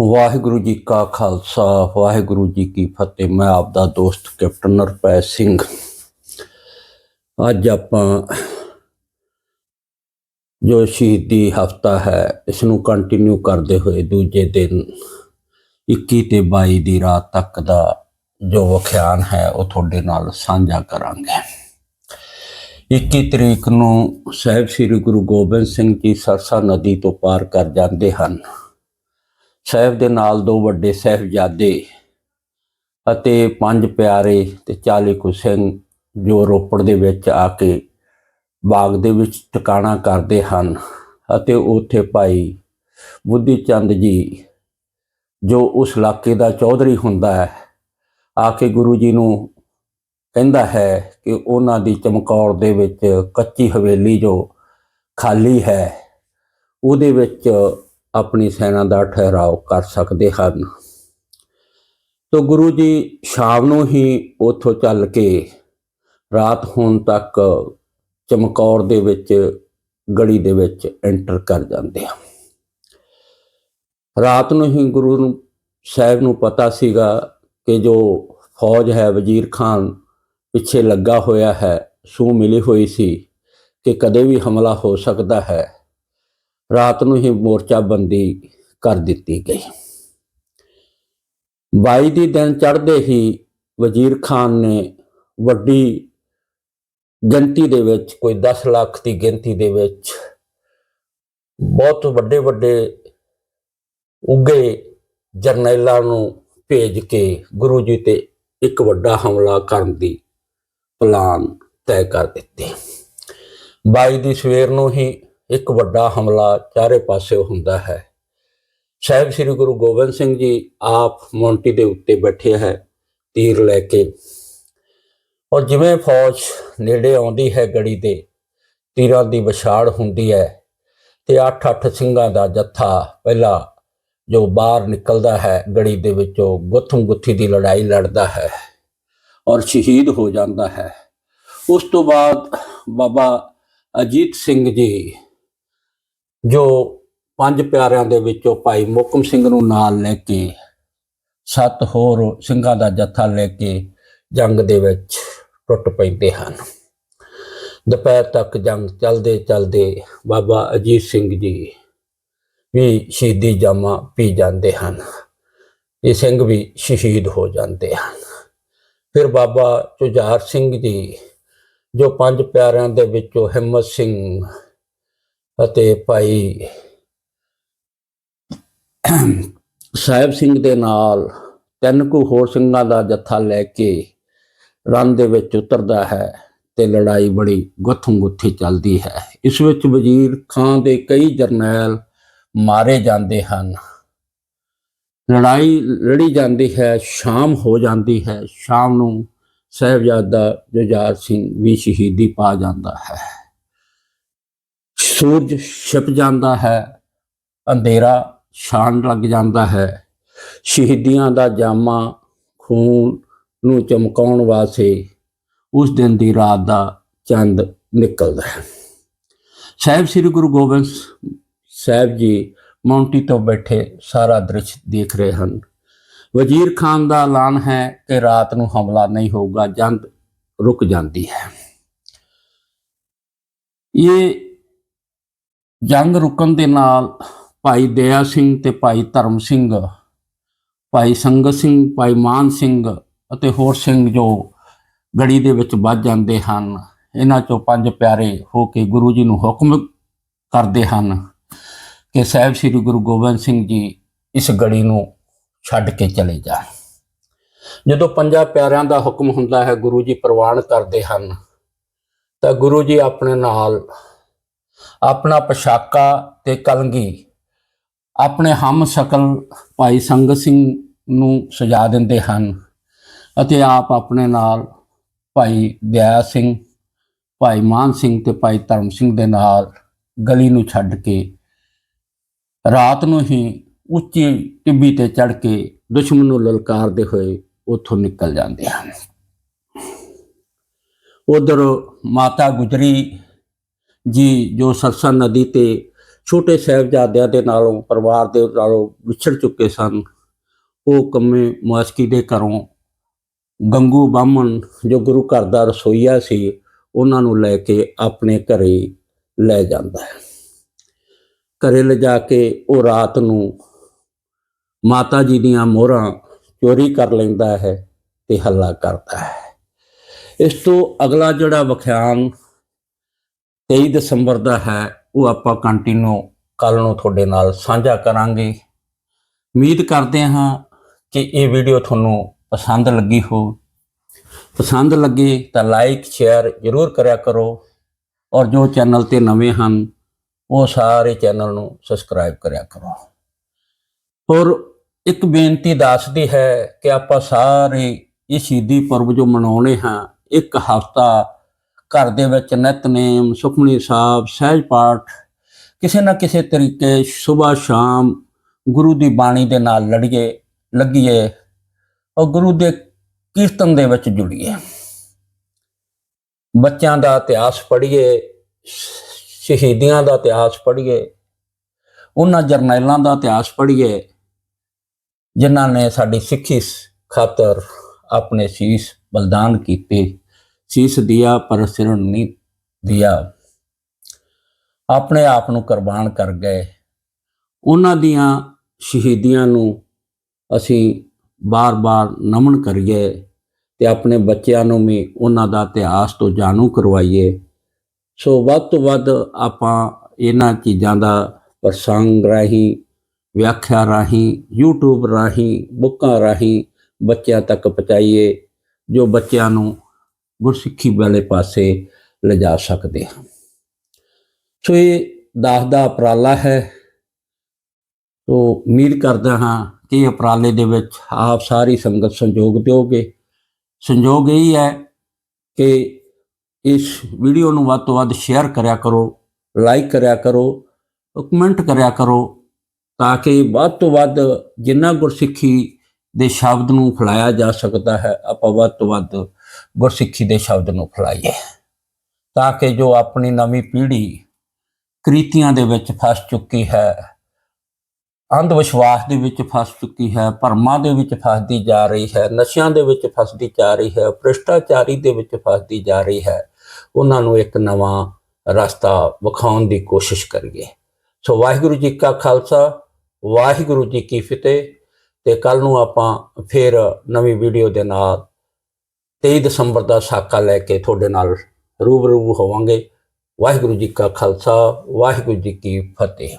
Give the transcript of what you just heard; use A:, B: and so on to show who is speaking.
A: ਵਾਹਿਗੁਰੂ ਜੀ ਕਾ ਖਾਲਸਾ, ਵਾਹਿਗੁਰੂ ਜੀ ਕੀ ਫਤਿਹ। ਮੈਂ ਆਪ ਦਾ ਦੋਸਤ ਕੈਪਟਨ ਨਰਪੈ ਸਿੰਘ। ਅੱਜ ਆਪਾਂ ਜੋ ਸ਼ਹੀਦੀ ਹਫਤਾ ਹੈ ਇਸ ਨੂੰ ਕੰਟੀਨਿਊ ਕਰਦੇ ਹੋਏ ਦੂਜੇ ਦਿਨ 21 ਤੇ 22 ਦੀ ਰਾਤ ਤੱਕ ਦਾ ਜੋ ਵਿਖਿਆਨ ਹੈ, ਉਹ ਤੁਹਾਡੇ ਨਾਲ ਸਾਂਝਾ ਕਰਾਂਗੇ। 21 ਤਰੀਕ ਨੂੰ ਸਾਹਿਬ ਸ੍ਰੀ ਗੁਰੂ ਗੋਬਿੰਦ ਸਿੰਘ ਜੀ ਸਰਸਾ ਨਦੀ ਤੋਂ ਪਾਰ ਕਰ ਜਾਂਦੇ ਹਨ। ਸਾਹਿਬ ਦੇ ਨਾਲ ਦੋ ਵੱਡੇ ਸਾਹਿਬਜ਼ਾਦੇ ਅਤੇ ਪੰਜ ਪਿਆਰੇ ਤੇ 40 ਕੁ ਸਿੰਘ ਜੋ ਰੋਪੜ ਦੇ ਵਿੱਚ ਆ ਕੇ ਬਾਗ ਦੇ ਵਿੱਚ ਟਿਕਾਣਾ ਕਰਦੇ ਹਨ ਅਤੇ ਉੱਥੇ ਭਾਈ ਬੁੱਧੀ ਚੰਦ ਜੀ ਜੋ ਉਸ ਇਲਾਕੇ ਦਾ ਚੌਧਰੀ ਹੁੰਦਾ ਹੈ, ਆ ਕੇ ਗੁਰੂ ਜੀ ਨੂੰ ਕਹਿੰਦਾ ਹੈ ਕਿ ਉਹਨਾਂ ਦੀ ਚਮਕੌਰ ਦੇ ਵਿੱਚ ਕੱਚੀ ਹਵੇਲੀ ਜੋ ਖਾਲੀ ਹੈ, ਉਹਦੇ ਵਿੱਚ ਆਪਣੀ ਸੈਨਾ ਦਾ ਠਹਿਰਾਓ ਕਰ ਸਕਦੇ ਹਨ। ਤੋ ਗੁਰੂ ਜੀ ਸ਼ਾਮ ਨੂੰ ਹੀ ਉੱਥੋਂ ਚੱਲ ਕੇ ਰਾਤ ਹੋਣ ਤੱਕ ਚਮਕੌਰ ਦੇ ਵਿੱਚ ਗੜੀ ਦੇ ਵਿੱਚ ਐਂਟਰ ਕਰ ਜਾਂਦੇ ਆ। ਰਾਤ ਨੂੰ ਹੀ ਗੁਰੂ ਨੂੰ, ਸਾਹਿਬ ਨੂੰ ਪਤਾ ਸੀਗਾ ਕਿ ਜੋ ਫੌਜ ਹੈ ਵਜ਼ੀਰ ਖਾਨ, ਪਿੱਛੇ ਲੱਗਾ ਹੋਇਆ ਹੈ ਸੂ ਮਿਲੀ ਹੋਈ ਸੀ ਕਿ ਕਦੇ ਵੀ ਹਮਲਾ ਹੋ ਸਕਦਾ ਹੈ। ਰਾਤ ਨੂੰ ਹੀ ਮੋਰਚਾ ਬੰਦੀ ਕਰ ਦਿੱਤੀ ਗਈ। 22 ਦੀ ਦਿਨ ਚੜ੍ਹਦੇ ਹੀ ਵਜ਼ੀਰ ਖਾਨ ਨੇ ਵੱਡੀ ਗਿਣਤੀ ਦੇ ਵਿੱਚ, ਕੋਈ 10 ਲੱਖ ਦੀ ਗਿਣਤੀ ਦੇ ਵਿੱਚ ਬਹੁਤ ਵੱਡੇ ਵੱਡੇ ਉੱਗੇ ਜਰਨੈਲਾਂ ਨੂੰ ਭੇਜ ਕੇ ਗੁਰੂ ਜੀ ਤੇ ਇੱਕ ਵੱਡਾ ਹਮਲਾ ਕਰਨ ਦੀ ਪਲਾਨ ਤੈਅ ਕਰ ਦਿੱਤੇ। 22 ਦੀ ਸਵੇਰ ਨੂੰ ਹੀ ਇੱਕ ਵੱਡਾ ਹਮਲਾ ਚਾਰੇ ਪਾਸੇ ਹੁੰਦਾ ਹੈ। ਸਾਹਿਬ ਸ੍ਰੀ ਗੁਰੂ ਗੋਬਿੰਦ ਸਿੰਘ ਜੀ ਆਪ ਮੌਂਟੀ ਦੇ ਉੱਤੇ ਬੈਠੇ ਹੈ, ਤੀਰ ਲੈ ਕੇ। ਔਰ ਜਿਵੇਂ ਫੌਜ ਨੇੜੇ ਆਉਂਦੀ ਹੈ ਗੜੀ ਦੇ, ਤੀਰਾਂ ਦੀ ਵਿਛਾੜ ਹੁੰਦੀ ਹੈ ਤੇ 8-8 ਸਿੰਘਾਂ ਦਾ ਜੱਥਾ ਪਹਿਲਾ ਜੋ ਬਾਹਰ ਨਿਕਲਦਾ ਹੈ, ਗੜੀ ਦੇ ਵਿੱਚੋਂ ਗੁੱਥਮ ਗੁੱਥੀ ਦੀ ਲੜਾਈ ਲੜਦਾ ਹੈ ਔਰ ਸ਼ਹੀਦ ਹੋ ਜਾਂਦਾ ਹੈ। ਉਸ ਤੋਂ ਬਾਅਦ ਬਾਬਾ ਅਜੀਤ ਸਿੰਘ ਜੀ ਜੋ ਪੰਜ ਪਿਆਰਿਆਂ ਦੇ ਵਿੱਚੋਂ ਭਾਈ ਮੋਕਮ ਸਿੰਘ ਨੂੰ ਨਾਲ ਲੈ ਕੇ, ਸੱਤ ਹੋਰ ਸਿੰਘਾਂ ਦਾ ਜੱਥਾ ਲੈ ਕੇ ਜੰਗ ਦੇ ਵਿੱਚ ਟੁੱਟ ਪੈਂਦੇ ਹਨ। ਦੁਪਹਿਰ ਤੱਕ ਜੰਗ ਚੱਲਦੇ ਚੱਲਦੇ ਬਾਬਾ ਅਜੀਤ ਸਿੰਘ ਜੀ ਵੀ ਸ਼ਹੀਦੀ ਜਾਮਾ ਪੀ ਜਾਂਦੇ ਹਨ। ਇਹ ਸਿੰਘ ਵੀ ਸ਼ਹੀਦ ਹੋ ਜਾਂਦੇ ਹਨ। ਫਿਰ ਬਾਬਾ ਚੁਝਾਰ ਸਿੰਘ ਜੀ, ਜੋ ਪੰਜ ਪਿਆਰਿਆਂ ਦੇ ਵਿੱਚੋਂ ਹਿੰਮਤ ਸਿੰਘ ਅਤੇ ਭਾਈ ਸਾਹਿਬ ਸਿੰਘ ਦੇ ਨਾਲ ਤਿੰਨ ਕੁ ਹੋਰ ਸਿੰਘਾਂ ਦਾ ਜੱਥਾ ਲੈ ਕੇ ਰਨ ਦੇ ਵਿੱਚ ਉਤਰਦਾ ਹੈ ਤੇ ਲੜਾਈ ਬੜੀ ਗੁੱਥਮ ਗੁੱਥੀ ਚੱਲਦੀ ਹੈ। ਇਸ ਵਿੱਚ ਵਜ਼ੀਰ ਖਾਨ ਦੇ ਕਈ ਜਰਨੈਲ ਮਾਰੇ ਜਾਂਦੇ ਹਨ। ਲੜਾਈ ਲੜੀ ਜਾਂਦੀ ਹੈ, ਸ਼ਾਮ ਹੋ ਜਾਂਦੀ ਹੈ, ਸ਼ਾਮ ਨੂੰ ਸਾਹਿਬਜ਼ਾਦਾ ਜੁਝਾਰ ਸਿੰਘ ਵੀ ਸ਼ਹੀਦੀ ਪਾ ਜਾਂਦਾ ਹੈ। ਸੂਰਜ ਛਿਪ ਜਾਂਦਾ ਹੈ, ਅੰਧੇਰਾ ਛਾਣ ਲੱਗ ਜਾਂਦਾ ਹੈ। ਸ਼ਹੀਦੀਆਂ ਦਾ ਜਾਮਾ ਖੂਨ ਨੂੰ ਚਮਕਾਉਣ ਵਾਸਤੇ ਉਸ ਦਿਨ ਦੀ ਰਾਤ ਦਾ ਚੰਦ ਨਿਕਲਦਾ ਹੈ। ਸਾਹਿਬ ਸ੍ਰੀ ਗੁਰੂ ਗੋਬਿੰਦ ਸਾਹਿਬ ਜੀ ਮੌਂਟੀ ਤੋਂ ਬੈਠੇ ਸਾਰਾ ਦ੍ਰਿਸ਼ ਦੇਖ ਰਹੇ ਹਨ। ਵਜ਼ੀਰ ਖਾਨ ਦਾ ਐਲਾਨ ਹੈ ਕਿ ਰਾਤ ਨੂੰ ਹਮਲਾ ਨਹੀਂ ਹੋਊਗਾ, ਜੰਦ ਰੁਕ ਜਾਂਦੀ ਹੈ। ਇਹ ਜੰਗ ਰੁਕਣ ਦੇ ਨਾਲ ਭਾਈ ਦਇਆ ਸਿੰਘ ਤੇ ਭਾਈ ਧਰਮ ਸਿੰਘ, ਭਾਈ ਸੰਗਤ ਸਿੰਘ, ਭਾਈ ਮਾਨ ਸਿੰਘ ਅਤੇ ਹੋਰ ਸਿੰਘ ਜੋ ਗੜੀ ਦੇ ਵਿੱਚ ਵੱਜ ਜਾਂਦੇ ਹਨ, ਇਹਨਾਂ ਚੋਂ ਪੰਜ ਪਿਆਰੇ ਹੋ ਕੇ ਗੁਰੂ ਜੀ ਨੂੰ ਹੁਕਮ ਕਰਦੇ ਹਨ ਕਿ ਸਾਹਿਬ ਸ੍ਰੀ ਗੁਰੂ ਗੋਬਿੰਦ ਸਿੰਘ ਜੀ ਇਸ ਗੜੀ ਨੂੰ ਛੱਡ ਕੇ ਚਲੇ ਜਾਣ। ਜਦੋਂ ਪੰਜਾਂ ਪਿਆਰਿਆਂ ਦਾ ਹੁਕਮ ਹੁੰਦਾ ਹੈ, ਗੁਰੂ ਜੀ ਪ੍ਰਵਾਨ ਕਰਦੇ ਹਨ, ਤਾਂ ਗੁਰੂ ਜੀ ਆਪਣੇ ਨਾਲ ਆਪਣਾ ਪਸ਼ਾਕਾ ਤੇ ਕਲਗੀ। ਆਪਣੇ ਹਮ ਸ਼ਕਲ ਭਾਈ ਸੰਗਤ ਸਿੰਘ ਨੂੰ ਸਜਾ ਦਿੰਦੇ ਹਨ ਅਤੇ ਆਪ ਆਪਣੇ ਨਾਲ ਭਾਈ ਦਇਆ ਸਿੰਘ, ਭਾਈ ਮਾਨ ਸਿੰਘ ਤੇ ਭਾਈ ਧਰਮ ਸਿੰਘ ਦੇ ਨਾਲ ਗਲੀ ਨੂੰ ਛੱਡ ਕੇ ਰਾਤ ਨੂੰ ਹੀ ਉੱਚੀ ਟਿੱਬੀ ਤੇ ਚੜ ਕੇ ਦੁਸ਼ਮਣ ਨੂੰ ਲਲਕਾਰਦੇ ਹੋਏ ਉੱਥੋਂ ਨਿਕਲ ਜਾਂਦੇ ਹਨ। ਉਧਰ ਮਾਤਾ ਗੁਜਰੀ ਜੀ, ਜੋ ਸਰਸਾ ਨਦੀ ਤੇ ਛੋਟੇ ਸਾਹਿਬਜ਼ਾਦਿਆਂ ਦੇ ਨਾਲੋਂ, ਪਰਿਵਾਰ ਦੇ ਨਾਲੋਂ ਵਿਛੜ ਚੁੱਕੇ ਸਨ, ਉਹ ਕੰਮੇ ਮੁਆਸਕੀ ਦੇ ਘਰੋਂ ਗੰਗੂ ਬਾਹਮਣ ਜੋ ਗੁਰੂ ਘਰ ਦਾ ਰਸੋਈਆ ਸੀ, ਉਹਨਾਂ ਨੂੰ ਲੈ ਕੇ ਆਪਣੇ ਘਰੇ ਲੈ ਜਾਂਦਾ ਹੈ। ਘਰੇ ਲਿਜਾ ਕੇ ਉਹ ਰਾਤ ਨੂੰ ਮਾਤਾ ਜੀ ਦੀਆਂ ਮੋਹਰਾਂ ਚੋਰੀ ਕਰ ਲੈਂਦਾ ਹੈ ਤੇ ਹੱਲਾ ਕਰਦਾ ਹੈ। ਇਸ ਤੋਂ ਅਗਲਾ ਜਿਹੜਾ ਵਿਖਿਆਨ 23 ਦਸੰਬਰ ਦਾ ਹੈ, ਉਹ ਆਪਾਂ ਕੰਟੀਨਿਊ ਕੱਲ ਨੂੰ ਤੁਹਾਡੇ ਨਾਲ ਸਾਂਝਾ ਕਰਾਂਗੇ। ਉਮੀਦ ਕਰਦੇ ਹਾਂ ਕਿ ਇਹ ਵੀਡੀਓ ਤੁਹਾਨੂੰ ਪਸੰਦ ਲੱਗੀ ਹੋ। ਪਸੰਦ ਲੱਗੇ ਤਾਂ ਲਾਈਕ ਸ਼ੇਅਰ ਜ਼ਰੂਰ ਕਰਿਆ ਕਰੋ ਔਰ ਜੋ ਚੈਨਲ ਤੇ ਨਵੇਂ ਹਨ, ਉਹ ਸਾਰੇ ਚੈਨਲ ਨੂੰ ਸਬਸਕ੍ਰਾਈਬ ਕਰਿਆ ਕਰੋ। ਔਰ ਇੱਕ ਬੇਨਤੀ ਦੱਸਦੀ ਹੈ ਕਿ ਆਪਾਂ ਸਾਰੇ ਇਹ ਸ਼ਹੀਦੀ ਪੁਰਬ ਜੋ ਮਨਾਉਣੇ ਹਾਂ, ਇੱਕ ਹਫਤਾ ਘਰ ਦੇ ਵਿੱਚ ਨਿਤਨੇਮ ਸੁਖਮਨੀ ਸਾਹਿਬ, ਸਹਿਜ ਪਾਠ, ਕਿਸੇ ਨਾ ਕਿਸੇ ਤਰੀਕੇ ਸਵੇਰ ਸ਼ਾਮ ਗੁਰੂ ਦੀ ਬਾਣੀ ਦੇ ਨਾਲ ਲੜੀਏ, ਲੱਗੀਏ ਔਰ ਗੁਰੂ ਦੇ ਕੀਰਤਨ ਦੇ ਵਿੱਚ ਜੁੜੀਏ। ਬੱਚਿਆਂ ਦਾ ਇਤਿਹਾਸ ਪੜ੍ਹੀਏ, ਸ਼ਹੀਦੀਆਂ ਦਾ ਇਤਿਹਾਸ ਪੜ੍ਹੀਏ, ਉਹਨਾਂ ਜਰਨੈਲਾਂ ਦਾ ਇਤਿਹਾਸ ਪੜ੍ਹੀਏ, ਜਿਨ੍ਹਾਂ ਨੇ ਸਾਡੀ ਸਿੱਖੀ ਖਾਤਰ ਆਪਣੇ ਸੀਸ ਬਲਿਦਾਨ ਕੀਤੇ। ਸੀਸ ਦਿਆ ਪਰ ਸਿਰ ਨਹੀਂ ਦਿਆ। ਆਪਣੇ ਆਪ ਨੂੰ ਕੁਰਬਾਨ ਕਰ ਗਏ। ਉਹਨਾਂ ਦੀਆਂ ਸ਼ਹੀਦੀਆਂ ਨੂੰ ਅਸੀਂ ਬਾਰ-ਬਾਰ ਨਮਨ ਕਰੀਏ ਤੇ ਆਪਣੇ ਬੱਚਿਆਂ ਨੂੰ ਵੀ ਉਹਨਾਂ ਦਾ ਇਤਿਹਾਸ ਤੋਂ ਜਾਣੂ ਕਰਵਾਈਏ। ਸੋ ਵੱਧ ਤੋਂ ਵੱਧ ਆਪਾਂ ਇਹਨਾਂ ਚੀਜ਼ਾਂ ਦਾ ਪ੍ਰਸੰਗ ਰਾਹੀਂ, ਵਿਆਖਿਆ ਰਾਹੀਂ, YouTube ਰਾਹੀਂ, ਬੁੱਕਾਂ ਰਾਹੀਂ ਬੱਚਿਆਂ ਤੱਕ ਪਹੁੰਚਾਈਏ, ਜੋ ਬੱਚਿਆਂ ਨੂੰ ਗੁਰਸਿੱਖੀ ਵਾਲੇ ਪਾਸੇ ਲਿਜਾ ਸਕਦੇ ਹਾਂ। ਸੋ ਇਹ ਦਾਸ ਦਾ ਉਪਰਾਲਾ ਹੈ। ਸੋ ਉਮੀਦ ਕਰਦਾ ਹਾਂ ਕਿ ਇਹ ਉਪਰਾਲੇ ਦੇ ਵਿੱਚ ਆਪ ਸਾਰੀ ਸੰਗਤ ਸੰਯੋਗ ਦਿਓਗੇ। ਸੰਯੋਗ ਇਹ ਹੈ ਕਿ ਇਸ ਵੀਡੀਓ ਨੂੰ ਵੱਧ ਤੋਂ ਵੱਧ ਸ਼ੇਅਰ ਕਰਿਆ ਕਰੋ, ਲਾਈਕ ਕਰਿਆ ਕਰੋ, ਕਮੈਂਟ ਕਰਿਆ ਕਰੋ ਤਾਂ ਕਿ ਵੱਧ ਤੋਂ ਵੱਧ ਜਿੰਨਾ ਗੁਰਸਿੱਖੀ ਦੇ ਸ਼ਬਦ ਨੂੰ ਫੈਲਾਇਆ ਜਾ ਸਕਦਾ ਹੈ, ਆਪਾਂ ਵੱਧ ਤੋਂ ਵੱਧ ਗੁਰਸਿੱਖੀ ਦੇ ਸ਼ਬਦ ਨੂੰ ਫੈਲਾਈਏ ਤਾਂ ਕਿ ਜੋ ਆਪਣੀ ਨਵੀਂ ਪੀੜ੍ਹੀ ਕ੍ਰਿਤੀਆਂ ਦੇ ਵਿੱਚ ਫਸ ਚੁੱਕੀ ਹੈ ਅੰਧ ਵਿਸ਼ਵਾਸ ਦੇ ਵਿੱਚ ਫਸ ਚੁੱਕੀ ਹੈ, ਭਰਮਾਂ ਦੇ ਵਿੱਚ ਫਸਦੀ ਜਾ ਰਹੀ ਹੈ, ਨਸ਼ਿਆਂ ਦੇ ਵਿੱਚ ਫਸਦੀ ਜਾ ਰਹੀ ਹੈ, ਭ੍ਰਿਸ਼ਟਾਚਾਰੀ ਦੇ ਵਿੱਚ ਫਸਦੀ ਜਾ ਰਹੀ ਹੈ, ਉਹਨਾਂ ਨੂੰ ਇੱਕ ਨਵਾਂ ਰਸਤਾ ਵਿਖਾਉਣ ਦੀ ਕੋਸ਼ਿਸ਼ ਕਰੀਏ। ਸੋ ਵਾਹਿਗੁਰੂ ਜੀ ਕਾ ਖਾਲਸਾ, ਵਾਹਿਗੁਰੂ ਜੀ ਕੀ ਫਤਿਹ, ਤੇ ਕੱਲ ਨੂੰ ਆਪਾਂ ਫਿਰ ਨਵੀਂ ਵੀਡੀਓ ਦੇ ਨਾਲ 23 ਦਸੰਬਰ ਦਾ ਸਾਕਾ ਲੈ ਕੇ ਤੁਹਾਡੇ ਨਾਲ ਰੂਬਰੂ ਹੋਵਾਂਗੇ। ਵਾਹਿਗੁਰੂ ਜੀ ਕਾ ਖਾਲਸਾ, ਵਾਹਿਗੁਰੂ ਜੀ ਕੀ ਫਤਿਹ।